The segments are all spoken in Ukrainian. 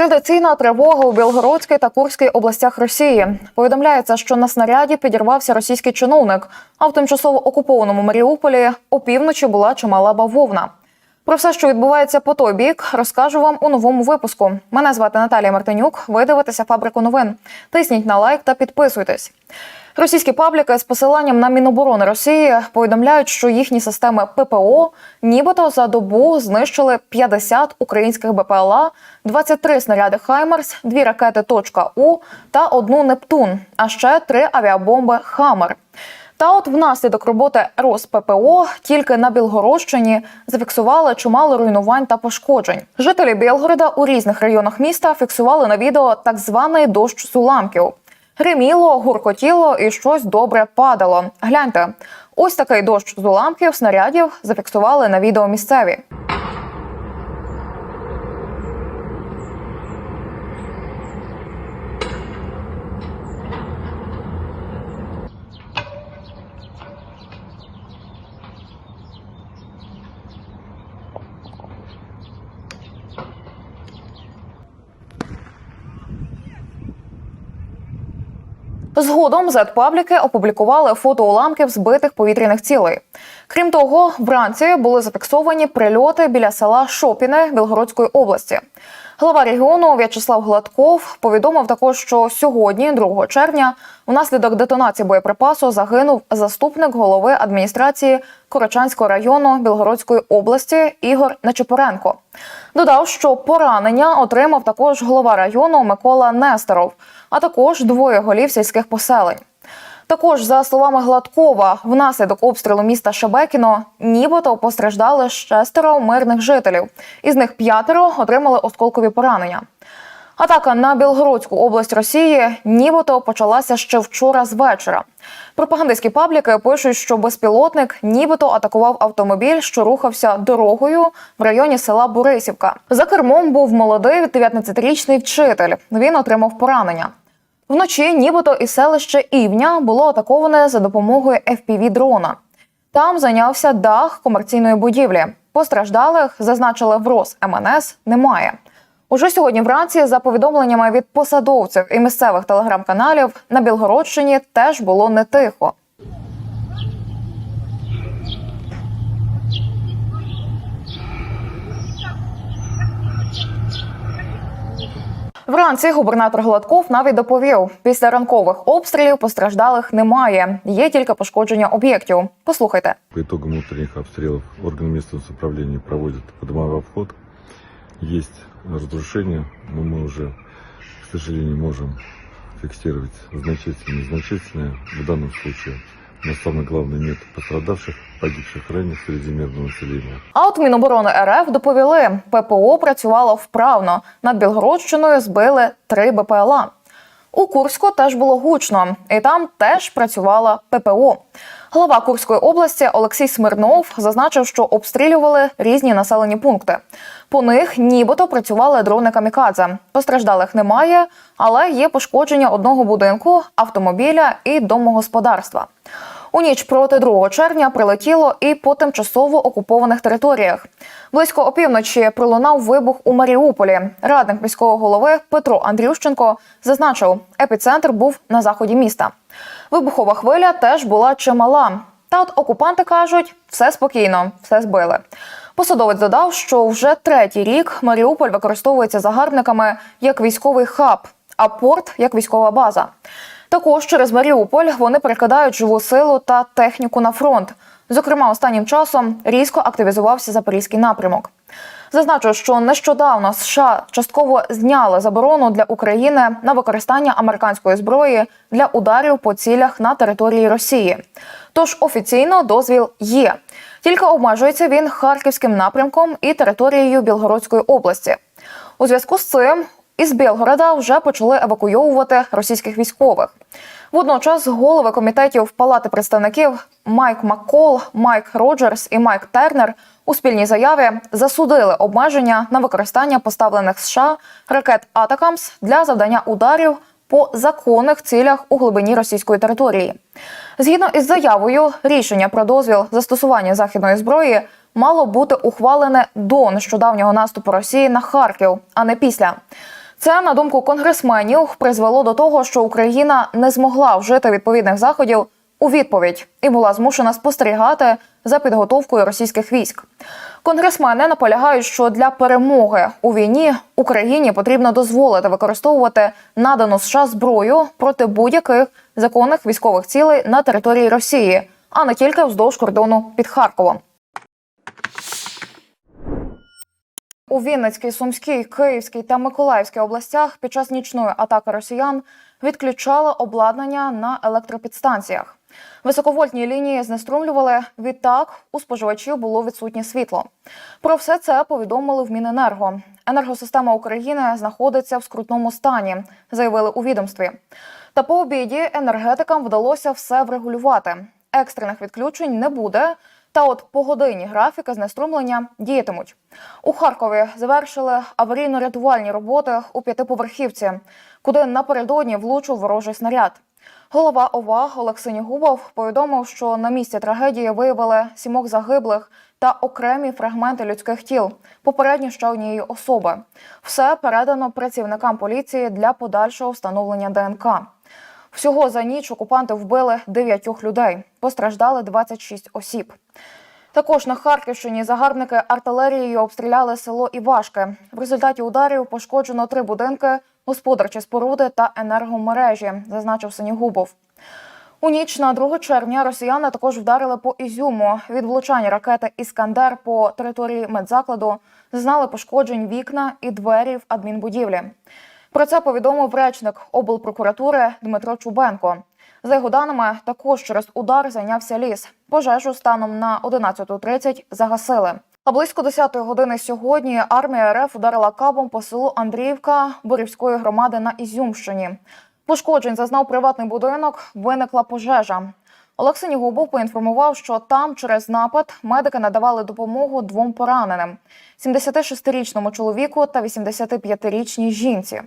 Традиційна тривога у Білгородській та Курській областях Росії. Повідомляється, що на снаряді підірвався російський чиновник, а в тимчасово окупованому Маріуполі опівночі була чимала бавовна. Про все, що відбувається по той бік, розкажу вам у новому випуску. Мене звати Наталія Мартинюк. Ви дивитеся фабрику новин. Тисніть на лайк та підписуйтесь. Російські пабліки з посиланням на Міноборони Росії повідомляють, що їхні системи ППО нібито за добу знищили 50 українських БПЛА, 23 снаряди Хаймерс, дві ракети «Точка У» та одну Нептун, а ще три авіабомби Хаммер. Та от внаслідок роботи РосППО тільки на Білгородщині зафіксували чимало руйнувань та пошкоджень. Жителі Білгорода у різних районах міста фіксували на відео так званий дощ з уламків. Гриміло, гуркотіло і щось добре падало. Гляньте, ось такий дощ з уламків снарядів зафіксували на відео місцеві. Згодом зет-пабліки опублікували фото уламків збитих повітряних цілей. Крім того, вранці були зафіксовані прильоти біля села Шопіне Білгородської області. Глава регіону В'ячеслав Гладков повідомив також, що сьогодні, 2 червня, внаслідок детонації боєприпасу загинув заступник голови адміністрації Корочанського району Білгородської області Ігор Нечепоренко. Додав, що поранення отримав також голова району Микола Нестеров, а також двоє голів сільських поселень. Також, за словами Гладкова, внаслідок обстрілу міста Шебекіно нібито постраждали шестеро мирних жителів. Із них п'ятеро отримали осколкові поранення. Атака на Білгородську область Росії нібито почалася ще вчора з вечора. Пропагандистські пабліки пишуть, що безпілотник нібито атакував автомобіль, що рухався дорогою в районі села Борисівка. За кермом був молодий 19-річний вчитель. Він отримав поранення. Вночі, нібито і селище Івня було атаковане за допомогою fpv дрона. Там зайнявся дах комерційної будівлі. Постраждалих зазначили в РОС МНС немає. Уже сьогодні вранці, за повідомленнями від посадовців і місцевих телеграм-каналів, на Білгородщині теж було не тихо. Вранці губернатор Гладков навіть доповів: після ранкових обстрілів постраждалих немає. Є тільки пошкодження об'єктів. Послухайте. По итогам утренних обстрелов органы местного самоуправления проводят подомовой обход. Есть разрушения, но мы уже, к сожалению, можем фиксировать значительные, незначительные. В данном случае но самое главное нет пострадавших, погибших ранее серед мирного населення. А от Міноборони РФ доповіли, ППО працювало вправно. Над Білгородщиною збили три БПЛА. У Курську теж було гучно, і там теж працювала ППО. Глава Курської області Олексій Смирнов зазначив, що обстрілювали різні населені пункти. По них нібито працювали дрони камікадзе. Постраждалих немає, але є пошкодження одного будинку, автомобіля і домогосподарства. У ніч проти 2 червня прилетіло і по тимчасово окупованих територіях. Близько опівночі пролунав вибух у Маріуполі. Радник міського голови Петро Андрющенко зазначив, епіцентр був на заході міста. Вибухова хвиля теж була чимала. Та от окупанти кажуть, все спокійно, все збили. Посадовець додав, що вже третій рік Маріуполь використовується загарбниками як військовий хаб, а порт як військова база. Також через Маріуполь вони перекидають живу силу та техніку на фронт. Зокрема, останнім часом різко активізувався запорізький напрямок. Зазначу, що нещодавно США частково зняли заборону для України на використання американської зброї для ударів по цілях на території Росії. Тож офіційно дозвіл є. Тільки обмежується він харківським напрямком і територією Білгородської області. У зв'язку з цим із Білгорода вже почали евакуйовувати російських військових. Водночас голови комітетів Палати представників Майк Маккол, Майк Роджерс і Майк Тернер у спільній заяві засудили обмеження на використання поставлених США ракет Атакамс для завдання ударів по законних цілях у глибині російської території. Згідно із заявою, рішення про дозвіл застосування західної зброї мало бути ухвалене до нещодавнього наступу Росії на Харків, а не після. Це на думку конгресменів призвело до того, що Україна не змогла вжити відповідних заходів у відповідь і була змушена спостерігати за підготовкою російських військ. Конгресмени наполягають, що для перемоги у війні Україні потрібно дозволити використовувати надану США зброю проти будь-яких законних військових цілей на території Росії, а не тільки вздовж кордону під Харковом. У Вінницькій, Сумській, Київській та Миколаївській областях під час нічної атаки росіян відключали обладнання на електропідстанціях. Високовольтні лінії знеструмлювали. Відтак у споживачів було відсутнє світло. Про все це повідомили в Міненерго. Енергосистема України знаходиться в скрутному стані, заявили у відомстві. Та по обіді енергетикам вдалося все врегулювати. Екстрених відключень не буде. Та от погодинні графіки знеструмлення діятимуть. У Харкові завершили аварійно-рятувальні роботи у п'ятиповерхівці, куди напередодні влучив ворожий снаряд. Голова ОВА Олексій Губов повідомив, що на місці трагедії виявили сімох загиблих та окремі фрагменти людських тіл, попередньо ще однієї особи. Все передано працівникам поліції для подальшого встановлення ДНК. Всього за ніч окупанти вбили дев'ятьох людей, постраждали 26 осіб. Також на Харківщині загарбники артилерією обстріляли село Івашки. В результаті ударів пошкоджено три будинки, господарчі споруди та енергомережі, зазначив Синігубов. У ніч на 2 червня росіяни також вдарили по Ізюму. Від влучання ракети Іскандер по території медзакладу зазнали пошкоджень вікна і двері в адмінбудівлі. Про це повідомив речник облпрокуратури Дмитро Чубенко. За його даними, також через удар зайнявся ліс. Пожежу станом на 11.30 загасили. А близько 10-ї години сьогодні армія РФ ударила кабом по селу Андріївка Борівської громади на Ізюмщині. Пошкоджень зазнав приватний будинок, виникла пожежа. Олексій Губов поінформував, що там через напад медики надавали допомогу двом пораненим: 76-річному чоловіку та 85-річній жінці.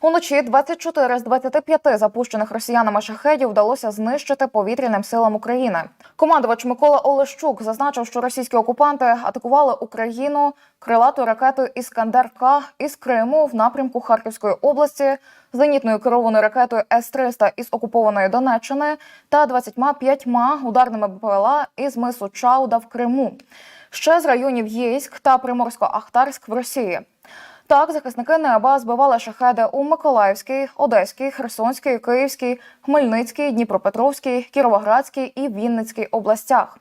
Уночі 24 з 25 запущених росіянами шахедів вдалося знищити повітряним силам України. Командувач Микола Олещук зазначив, що російські окупанти атакували Україну крилатою ракетою Іскандер К із Криму в напрямку Харківської області, зенітною керованою ракетою С-300 із окупованої Донеччини та 25 ударними БПЛА із мису Чауда в Криму. Ще з районів Єйськ та Приморсько-Ахтарськ в Росії. Так, захисники неба збивали шахеди у Миколаївській, Одеській, Херсонській, Київській, Хмельницькій, Дніпропетровській, Кіровоградській і Вінницькій областях.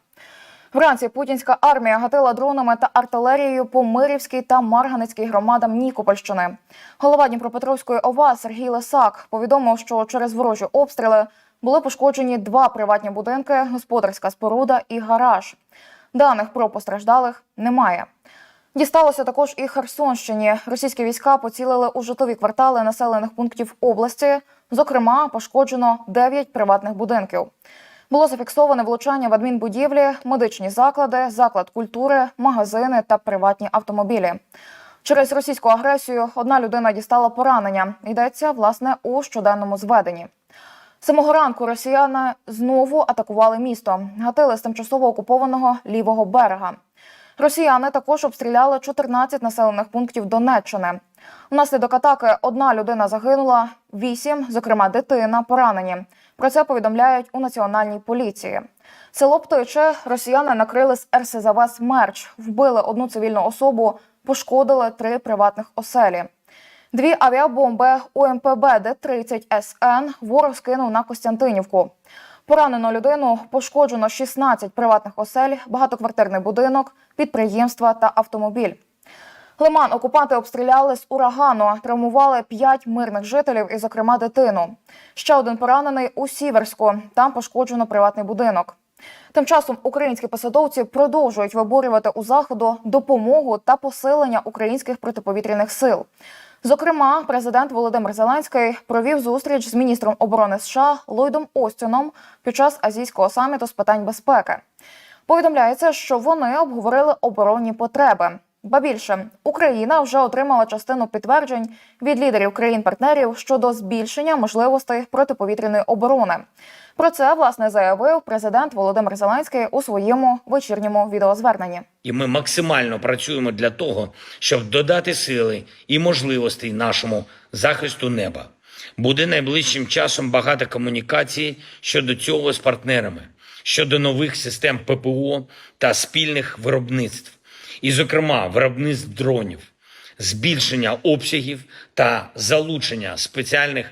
Вранці путінська армія гатила дронами та артилерією по Мирівській та Марганецькій громадам Нікопольщини. Голова Дніпропетровської ОВА Сергій Лисак повідомив, що через ворожі обстріли були пошкоджені два приватні будинки, господарська споруда і гараж. Даних про постраждалих немає. Дісталося також і Херсонщині. Російські війська поцілили у житлові квартали населених пунктів області. Зокрема, пошкоджено 9 приватних будинків. Було зафіксоване влучання в адмінбудівлі, медичні заклади, заклад культури, магазини та приватні автомобілі. Через російську агресію одна людина дістала поранення. Йдеться власне у щоденному зведенні. Самого ранку росіяни знову атакували місто, гатили з тимчасово окупованого лівого берега. Росіяни також обстріляли 14 населених пунктів Донеччини. Внаслідок атаки одна людина загинула, вісім, зокрема дитина, поранені. Про це повідомляють у національній поліції. Село Птиче росіяни накрили з РСЗВ «Смерч», вбили одну цивільну особу, пошкодили три приватних оселі. Дві авіабомби УМПБ Д-30 СН ворог скинув на Костянтинівку. Поранено людину, пошкоджено 16 приватних осель, багатоквартирний будинок, підприємства та автомобіль. Лиман окупанти обстріляли з урагану, травмували 5 мирних жителів і, зокрема, дитину. Ще один поранений у Сіверську. Там пошкоджено приватний будинок. Тим часом українські посадовці продовжують виборювати у заходу допомогу та посилення українських протиповітряних сил. Зокрема, президент Володимир Зеленський провів зустріч з міністром оборони США Ллойдом Остіном під час азійського саміту з питань безпеки. Повідомляється, що вони обговорили оборонні потреби. Ба більше Україна вже отримала частину підтверджень від лідерів країн-партнерів щодо збільшення можливостей протиповітряної оборони. Про це власне заявив президент Володимир Зеленський у своєму вечірньому відеозверненні. І ми максимально працюємо для того, щоб додати сили і можливостей нашому захисту неба. Буде найближчим часом багато комунікацій щодо цього з партнерами, щодо нових систем ППО та спільних виробництв, і, зокрема, виробництв дронів, збільшення обсягів та залучення спеціальних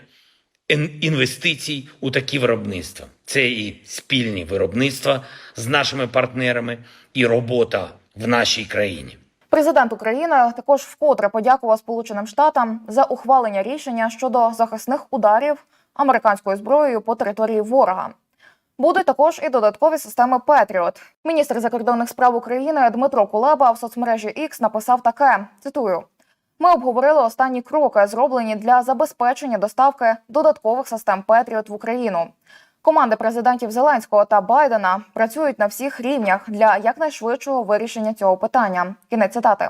інвестицій у такі виробництва. Це і спільні виробництва з нашими партнерами, і робота в нашій країні. Президент України також вкотре подякував Сполученим Штатам за ухвалення рішення щодо захисних ударів американською зброєю по території ворога. Будуть також і додаткові системи Петріот. Міністр закордонних справ України Дмитро Кулеба в соцмережі X написав таке: цитую. Ми обговорили останні кроки, зроблені для забезпечення доставки додаткових систем Петріот в Україну. Команди президентів Зеленського та Байдена працюють на всіх рівнях для якнайшвидшого вирішення цього питання. Кінець цитати.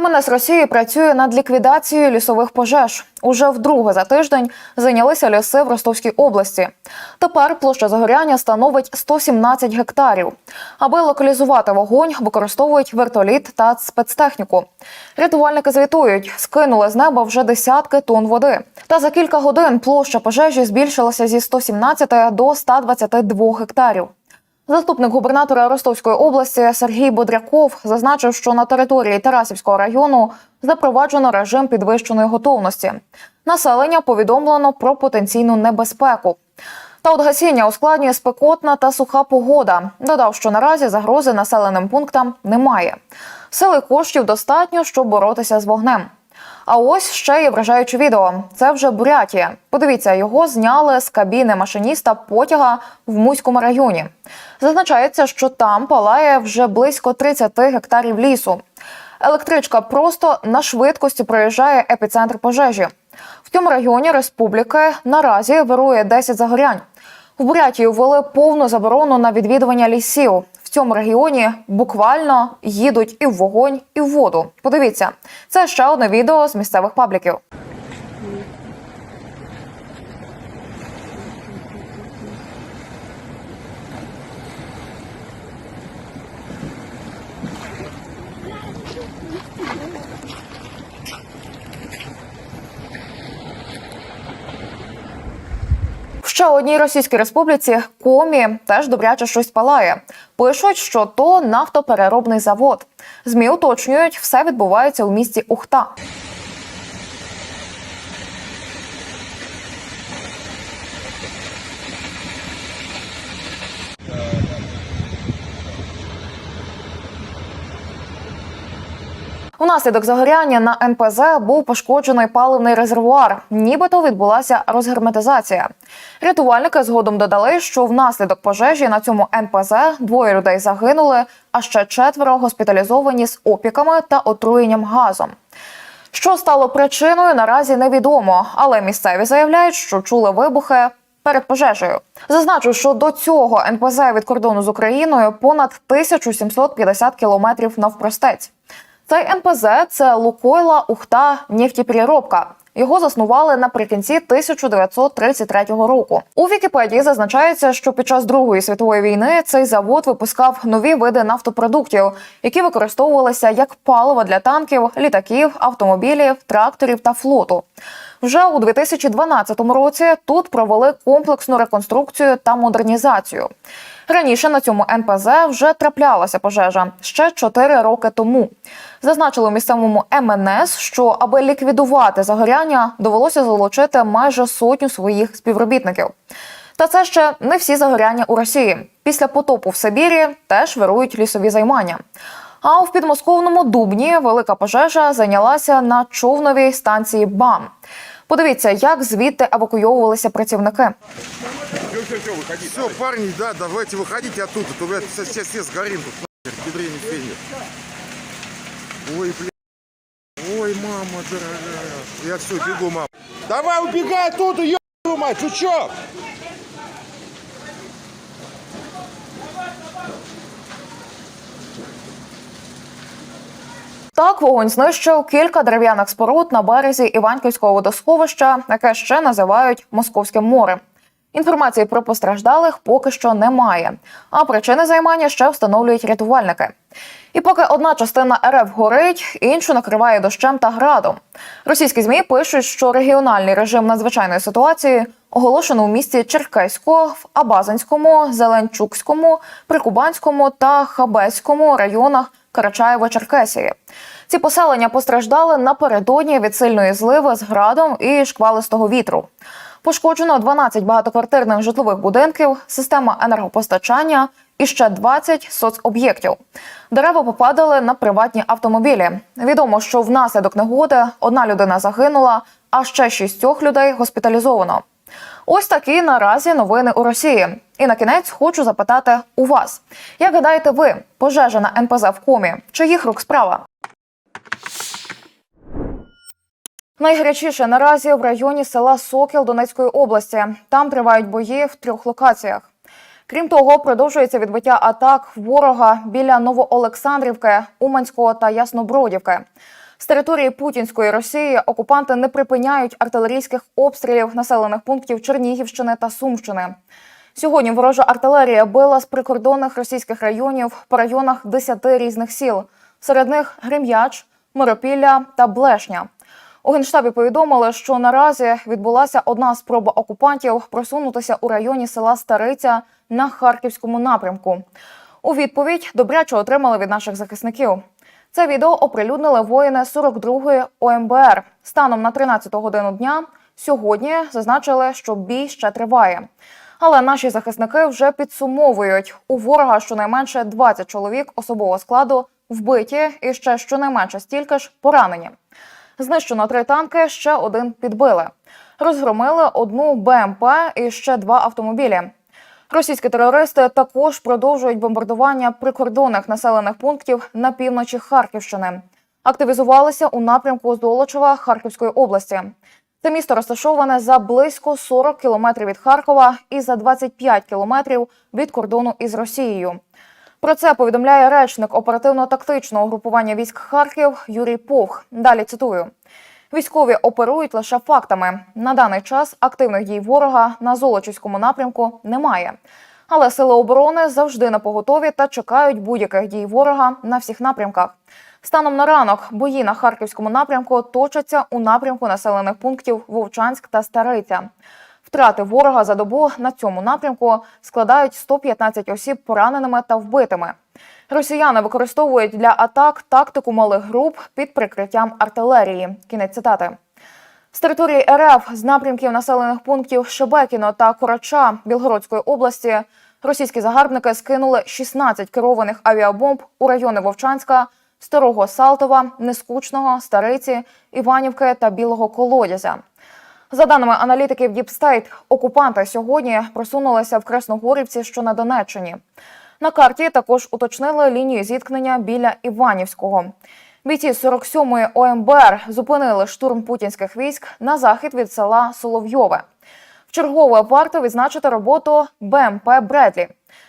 МНС Росії працює над ліквідацією лісових пожеж. Уже вдруге за тиждень зайнялися ліси в Ростовській області. Тепер площа загоряння становить 117 гектарів. Аби локалізувати вогонь, використовують вертоліт та спецтехніку. Рятувальники звітують, скинули з неба вже десятки тонн води. Та за кілька годин площа пожежі збільшилася зі 117 до 122 гектарів. Заступник губернатора Ростовської області Сергій Бодряков зазначив, що на території Тарасівського району запроваджено режим підвищеної готовності. Населення повідомлено про потенційну небезпеку. Та от гасіння ускладнює спекотна та суха погода. Додав, що наразі загрози населеним пунктам немає. Сили коштів достатньо, щоб боротися з вогнем. А ось ще є вражаюче відео. Це вже Бурятія. Подивіться, його зняли з кабіни машиніста потяга в Муському районі. Зазначається, що там палає вже близько 30 гектарів лісу. Електричка просто на швидкості проїжджає епіцентр пожежі. В цьому районі республіки наразі вирує 10 загорянь. В Бурятії ввели повну заборону на відвідування лісів. В цьому регіоні буквально їдуть і в вогонь, і в воду. Подивіться, це ще одне відео з місцевих пабліків. Ще одній російській республіці комі теж добряче щось палає. Пишуть, що то нафтопереробний завод. Змі уточнюють, все відбувається у місті Ухта. Внаслідок загоряння на НПЗ був пошкоджений паливний резервуар. Нібито відбулася розгерметизація. Рятувальники згодом додали, що внаслідок пожежі на цьому НПЗ двоє людей загинули, а ще четверо госпіталізовані з опіками та отруєнням газом. Що стало причиною, наразі невідомо, але місцеві заявляють, що чули вибухи перед пожежею. Зазначу, що до цього НПЗ від кордону з Україною понад 1750 кілометрів навпростець. Цей НПЗ це Лукойла Ухта нефтепереробка. Його заснували наприкінці 1933 року. У Вікіпедії зазначається, що під час Другої світової війни цей завод випускав нові види нафтопродуктів, які використовувалися як паливо для танків, літаків, автомобілів, тракторів та флоту. Вже у 2012 році тут провели комплексну реконструкцію та модернізацію. Раніше на цьому НПЗ вже траплялася пожежа ще 4 роки тому. Зазначили у місцевому МНС, що аби ліквідувати загоряння, довелося залучити майже сотню своїх співробітників. Та це ще не всі загоряння у Росії. Після потопу в Сибірі теж вирують лісові займання. А в підмосковному Дубні велика пожежа зайнялася на човновій станції БАМ. Подивіться, як звідти евакуйовувалися працівники. Все, все, все, выходите. Все, парни, да, давайте выходите оттуда, то блядь, сейчас, сейчас все сгорим тут, нахер, бедрение фенер. Ой, блядь. Ой, мама дорогая. Я все, бегу, мама. Давай, убегай оттуда, ё**ю мать, сучок! Так, вогонь знищив кілька дерев'яних споруд на березі Іванківського водосховища, яке ще називають Московським морем. Інформації про постраждалих поки що немає, а причини займання ще встановлюють рятувальники. І поки одна частина РФ горить, іншу накриває дощем та градом. Російські змі пишуть, що регіональний режим надзвичайної ситуації оголошено у місті Черкеську, в Абазинському, Зеленчукському, Прикубанському та Хабеському районах Карачаєво-Черкесії. Ці поселення постраждали напередодні від сильної зливи з градом і шквалистого вітру. Пошкоджено 12 багатоквартирних житлових будинків, система енергопостачання і ще 20 соцоб'єктів. Дерева попадали на приватні автомобілі. Відомо, що внаслідок негоди одна людина загинула, а ще шістьох людей госпіталізовано. Ось такі наразі новини у Росії. І на кінець хочу запитати у вас: як гадаєте ви, пожежа на НПЗ в комі? Чиїх рук справа? Найгарячіше наразі в районі села Сокіл Донецької області. Там тривають бої в трьох локаціях. Крім того, продовжується відбиття атак ворога біля Новоолександрівки, Уманського та Яснобродівки. З території путінської Росії окупанти не припиняють артилерійських обстрілів населених пунктів Чернігівщини та Сумщини. Сьогодні ворожа артилерія била з прикордонних російських районів по районах 10 різних сіл. Серед них Грем'яч, Миропілля та Блешня. У генштабі повідомили, що наразі відбулася одна спроба окупантів просунутися у районі села Стариця на харківському напрямку. У відповідь добряче отримали від наших захисників. Це відео оприлюднили воїни 42-ї ОМБР. Станом на 13 годину дня сьогодні зазначили, що бій ще триває. Але наші захисники вже підсумовують у ворога щонайменше 20 чоловік особового складу вбиті і ще щонайменше стільки ж поранені. Знищено три танки, ще один підбили. Розгромили одну БМП і ще два автомобілі. Російські терористи також продовжують бомбардування прикордонних населених пунктів на півночі Харківщини. Активізувалися у напрямку Золочева Харківської області. Це місто розташоване за близько 40 кілометрів від Харкова і за 25 кілометрів від кордону із Росією. Про це повідомляє речник оперативно-тактичного групування військ Харків Юрій Повх. Далі цитую: військові оперують лише фактами. На даний час активних дій ворога на Золочівському напрямку немає. Але сили оборони завжди на поготові та чекають будь-яких дій ворога на всіх напрямках. Станом на ранок бої на харківському напрямку точаться у напрямку населених пунктів Вовчанськ та Стариця. Втрати ворога за добу на цьому напрямку складають 115 осіб пораненими та вбитими. Росіяни використовують для атак тактику малих груп під прикриттям артилерії. Кінець цитати. З території РФ з напрямків населених пунктів Шебекіно та Короча Білгородської області російські загарбники скинули 16 керованих авіабомб у райони Вовчанська, Старого Салтова, Нескучного, Стариці, Іванівки та Білого Колодязя. За даними аналітиків Діпстейт, окупанти сьогодні просунулися в Красногорівці, що на Донеччині. На карті також уточнили лінію зіткнення біля Іванівського. Бійці 47-ї ОМБР зупинили штурм путінських військ на захід від села Соловйове. Вчергове варто відзначити роботу БМП Бредлі.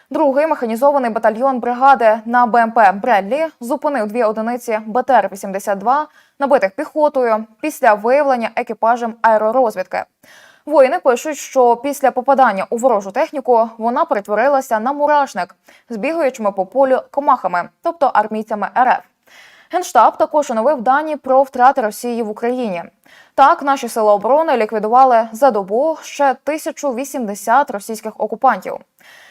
Другий механізований батальйон бригади на БМП Бредлі зупинив дві одиниці БТР-82, набитих піхотою, після виявлення екіпажем аеророзвідки. Воїни пишуть, що після попадання у ворожу техніку вона перетворилася на мурашник з бігаючими по полю комахами, тобто армійцями РФ. Генштаб також оновив дані про втрати Росії в Україні. Так, наші сили оборони ліквідували за добу ще 1080 російських окупантів.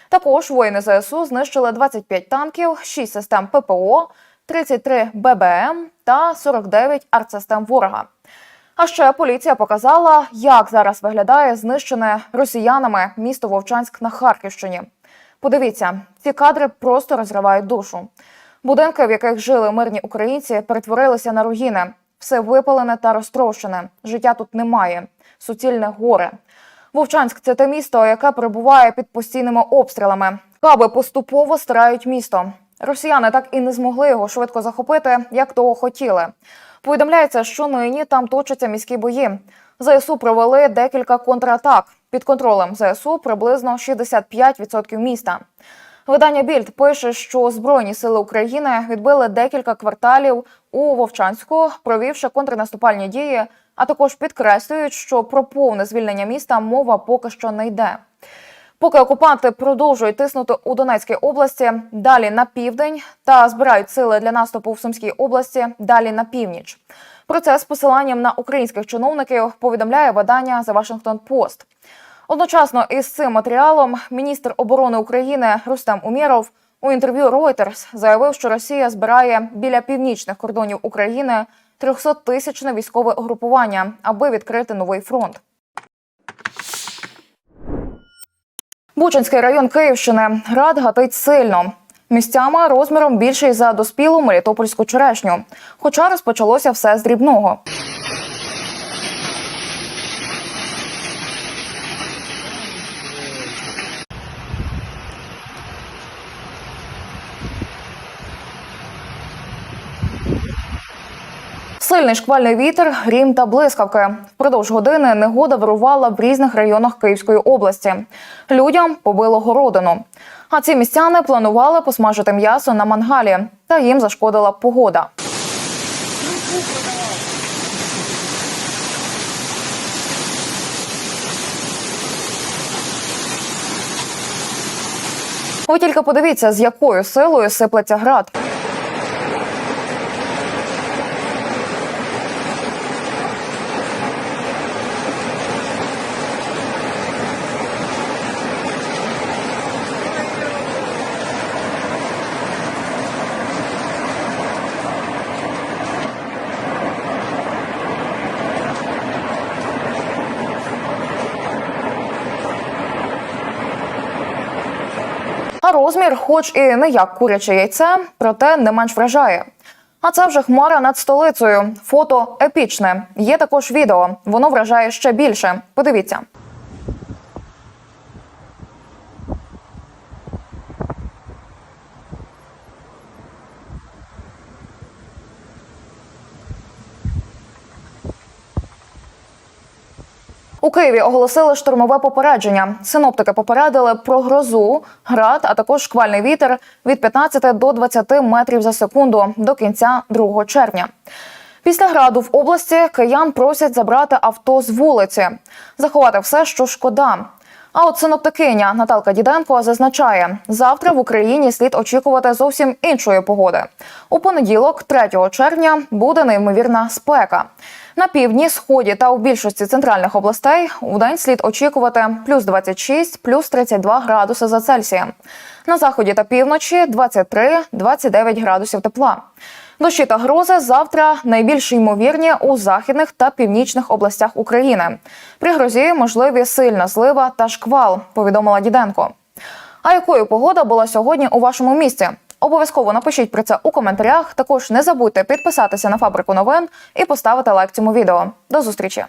Також воїни ЗСУ знищили 25 танків, 6 систем ППО, 33 ББМ та 49 артсистем ворога. А ще поліція показала, як зараз виглядає знищене росіянами місто Вовчанськ на Харківщині. Подивіться, ці кадри просто розривають душу. Будинки, в яких жили мирні українці, перетворилися на руїни. Все випалене та розтрощене. Життя тут немає. Суцільне горе. Вовчанськ це те місто, яке перебуває під постійними обстрілами. Каби поступово стирають місто. Росіяни так і не змогли його швидко захопити, як того хотіли. Повідомляється, що нині там точаться міські бої. ЗСУ провели декілька контратак. Під контролем ЗСУ приблизно 65% міста. Видання Більд пише, що Збройні сили України відбили декілька кварталів у Вовчанську, провівши контрнаступальні дії, а також підкреслюють, що про повне звільнення міста мова поки що не йде. Поки окупанти продовжують тиснути у Донецькій області, далі на південь та збирають сили для наступу в Сумській області, далі на північ. Про це з посиланням на українських чиновників повідомляє видання The Washington Post. Одночасно із цим матеріалом міністр оборони України Рустем Умєров у інтерв'ю Reuters заявив, що Росія збирає біля північних кордонів України 300-тисячне військове угрупування, аби відкрити новий фронт. Бучанський район Київщини град гатить сильно. Місцями розміром більший за доспілу мелітопольську черешню. Хоча розпочалося все з дрібного. Сильний шквальний вітер, грім та блискавки. Впродовж години негода вирувала в різних районах Київської області. Людям побило городину. А ці містяни планували посмажити м'ясо на мангалі, та їм зашкодила погода. Ви тільки подивіться, з якою силою сиплеться град. Розмір, хоч і не як куряче яйце, проте не менш вражає. А це вже хмара над столицею. Фото епічне. Є також відео. Воно вражає ще більше. Подивіться. У Києві оголосили штурмове попередження. Синоптики попередили про грозу, град, а також шквальний вітер від 15 до 20 метрів за секунду до кінця 2 червня. Після граду в області киян просять забрати авто з вулиці, заховати все, що шкода. А от синоптикиня Наталка Діденко зазначає, завтра в Україні слід очікувати зовсім іншої погоди. У понеділок, 3 червня, буде неймовірна спека. На півдні, сході та у більшості центральних областей у день слід очікувати плюс 26, плюс 32 градуси за Цельсієм. На заході та півночі 23-29 градусів тепла. Дощі та грози завтра найбільш ймовірні у західних та північних областях України. При грозі можливі сильна злива та шквал, повідомила Діденко. А якою погода була сьогодні у вашому місті? Обов'язково напишіть про це у коментарях. Також не забудьте підписатися на фабрику новин і поставити лайк цьому відео. До зустрічі!